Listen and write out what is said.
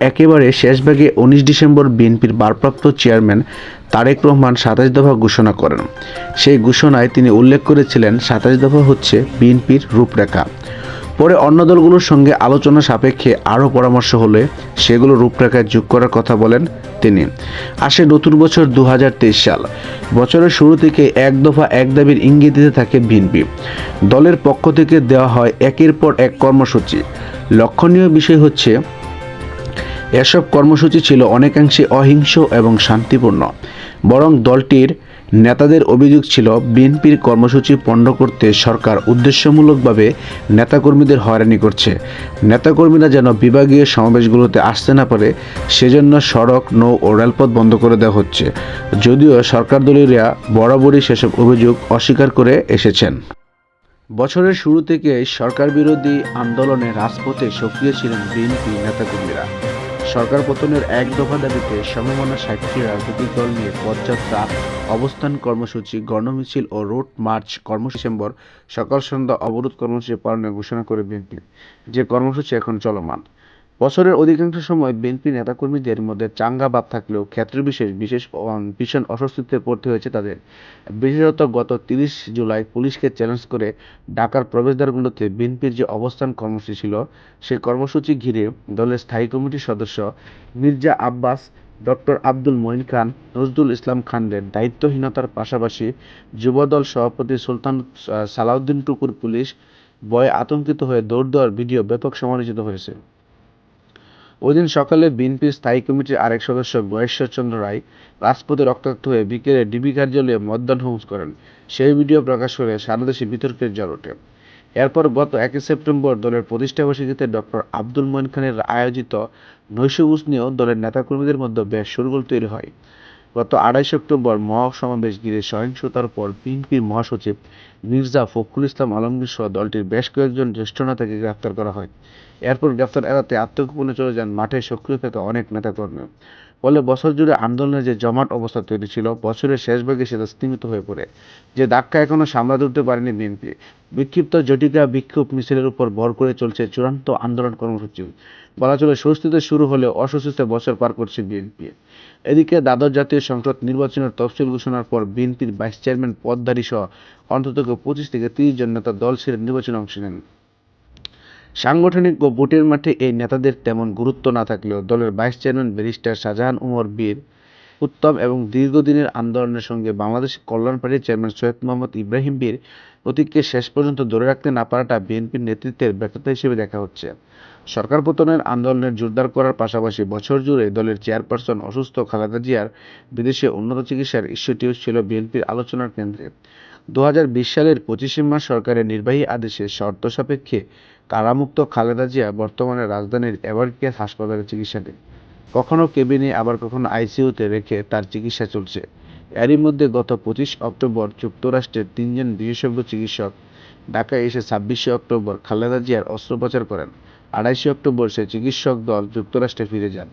একেবারে শেষভাগে উনিশ ডিসেম্বর বিএনপির ভারপ্রাপ্ত চেয়ারম্যান তারেক রহমান সাতাশ দফা ঘোষণা করেন। সেই ঘোষণায় তিনি উল্লেখ করেছিলেন, সাতাশ দফা হচ্ছে বিএনপির রূপরেখা। পরে অন্য দলগুলোর সঙ্গে আলোচনা সাপেক্ষে আরও পরামর্শ হলে সেগুলো রূপরেখায় যোগ করার কথা বলেন তিনি। আসে নতুন বছর দু হাজার তেইশ সাল। বছরের শুরু থেকে এক দফা এক দাবির ইঙ্গিত দিতে থাকে বিএনপি। দলের পক্ষ থেকে দেওয়া হয় একের পর এক কর্মসূচি। লক্ষণীয় বিষয় হচ্ছে এসব কর্মসূচি ছিল অনেকাংশে অহিংস এবং শান্তিপূর্ণ। বরং দলটির নেতাদের অভিযোগ ছিল, বিএনপির কর্মসূচি পণ্ড করতে সরকার উদ্দেশ্যমূলকভাবে নেতাকর্মীদের হয়রানি করছে। নেতাকর্মীরা যেন বিভাগীয় সমাবেশগুলোতে আসতে না পারে, সেজন্য সড়ক, নৌ ও রেলপথ বন্ধ করে দেওয়া হচ্ছে। যদিও সরকার দলীয়রা বরাবরই সেসব অভিযোগ অস্বীকার করে এসেছেন। বছরের শুরু থেকে সরকার বিরোধী আন্দোলনে রাজপথে সক্রিয় ছিলেন বিএনপি নেতাকর্মীরা। সরকার পতনের এক দফা দাবিতে সমমনা সাক্ষী রাজনৈতিক দল নিয়ে পদযাত্রা, অবস্থান কর্মসূচি, গণমিছিল ও রোড মার্চ কর্মসূচি ডিসেম্বর সকাল সন্ধ্যা অবরোধ কর্মসূচি পালনের ঘোষণা করে বিএনপি। যে কর্মসূচি এখন চলমান। বছরের অধিকাংশ সময় বিএনপি নেতাকর্মীদের মধ্যে চাঙ্গা ভাব থাকলেও ক্ষেত্রবিশেষ বিশেষ ভীষণ অস্বস্তিতে পড়তে হয়েছে তাদের। বিশেষত গত তিরিশ জুলাই পুলিশকে চ্যালেঞ্জ করে ঢাকার প্রবেশদ্বারগুলোতে বিএনপির যে অবস্থান কর্মসূচি ছিল সেই কর্মসূচি ঘিরে দলের স্থায়ী কমিটির সদস্য মির্জা আব্বাস, ডক্টর আব্দুল মঈন খান, নজরুল ইসলাম খানদের দায়িত্বহীনতার পাশাপাশি যুবদল সভাপতি সুলতান সালাউদ্দিন টুকুর পুলিশ বয়ে আতঙ্কিত হয়ে দৌড় দেওয়ার ভিডিও ব্যাপক সমালোচিত হয়েছে। ওইদিন সকালে বিএনপির স্থায়ী কমিটির আরেক সদস্য মহেশ্বরচন্দ্র রায় রাজপথে রক্তাক্ত হয়ে বিকেলে ডিবি কার্যালয়ে মতদান হোমস করেন। সেই ভিডিও প্রকাশ করে সারা দেশে বিতর্কের জ্বর ওঠে। এরপর গত একই সেপ্টেম্বর দলের প্রতিষ্ঠাবার্ষিকীতে ডক্টর আব্দুল মঈন খানের আয়োজিত নৈশ নিয়েও দলের নেতাকর্মীদের মধ্যে বেশ শোরগোল তৈরি হয়। গত আড়াইশে অক্টোবর মহাসমাবেশ ঘিরে সহিংসতার পর বিএনপির মহাসচিব মির্জা ফখরুল ইসলাম আলমগীর সহ দলটির বেশ কয়েকজন জ্যেষ্ঠ নেতাকে গ্রেফতার করা হয়। এরপর গ্রেফতার এড়াতে আত্মগোপনে চলে যান মাঠে সক্রিয় থাকা অনেক নেতাকর্মী। ফলে বছর জুড়ে আন্দোলনের যে জমাট অবস্থা তৈরি ছিল, বছরের শেষ ভাগে সেটা স্তীমিত হয়ে পড়ে। যে ধাক্কা এখনও সামলাতে উঠতে পারেনি বিএনপি। বিক্ষিপ্ত জটিকা বিক্ষোভ মিছিলের উপর ভর করে চলছে চূড়ান্ত আন্দোলন কর্মসূচি। বলা চলে স্বস্তিতে শুরু হলেও অস্বস্তিতে বছর পার করছে বিএনপি। এদিকে দ্বাদশ জাতীয় সংসদ নির্বাচনের তফসিল ঘোষণার পর বিএনপির ভাইস চেয়ারম্যান পদধারী সহ অন্তত পঁচিশ থেকে তিরিশ জন নেতা দল ছেড়ে নির্বাচনে অংশ নেন। সাংগঠনিক ও ভোটের মাঠে এই নেতাদের তেমন গুরুত্ব না থাকলেও দলের vice chairman barrister Shahjahan Omar Bir Uttom এবং দীর্ঘদিনের আন্দোলনের সঙ্গে বাংলাদেশ কল্যাণ পার্টির চেয়ারম্যান সৈয়দ মোহাম্মদ ইব্রাহিম বীর প্রতীককে শেষ পর্যন্ত ধরে রাখতে না পারাটা বিএনপির নেতৃত্বের ব্যর্থতা হিসেবে দেখা হচ্ছে। সরকার পতনের আন্দোলনের জোরদার করার পাশাপাশি বছর জুড়ে দলের চেয়ারপারসন অসুস্থ খালেদা জিয়ার বিদেশে উন্নত চিকিৎসার ইস্যুটিও ছিল বিএনপির আলোচনার কেন্দ্রে। দু হাজার বিশ সালের পঁচিশে মার্চ সরকারের নির্বাহী আদেশে শর্ত সাপেক্ষে কারামুক্ত খালেদা জিয়া বর্তমানে রাজধানীর এভারকেয়ার হাসপাতালে চিকিৎসাধীন। কখনো কেবিনে, আবার কখনো আইসিইউতে রেখে তার চিকিৎসা চলছে। এরই মধ্যে গত পঁচিশ অক্টোবর যুক্তরাষ্ট্রের তিনজন বিশেষজ্ঞ চিকিৎসক ঢাকায় এসে ছাব্বিশে অক্টোবর খালেদা জিয়ার অস্ত্রোপচার করেন। আড়াইশে অক্টোবর সে চিকিৎসক দল যুক্তরাষ্ট্রে ফিরে যান।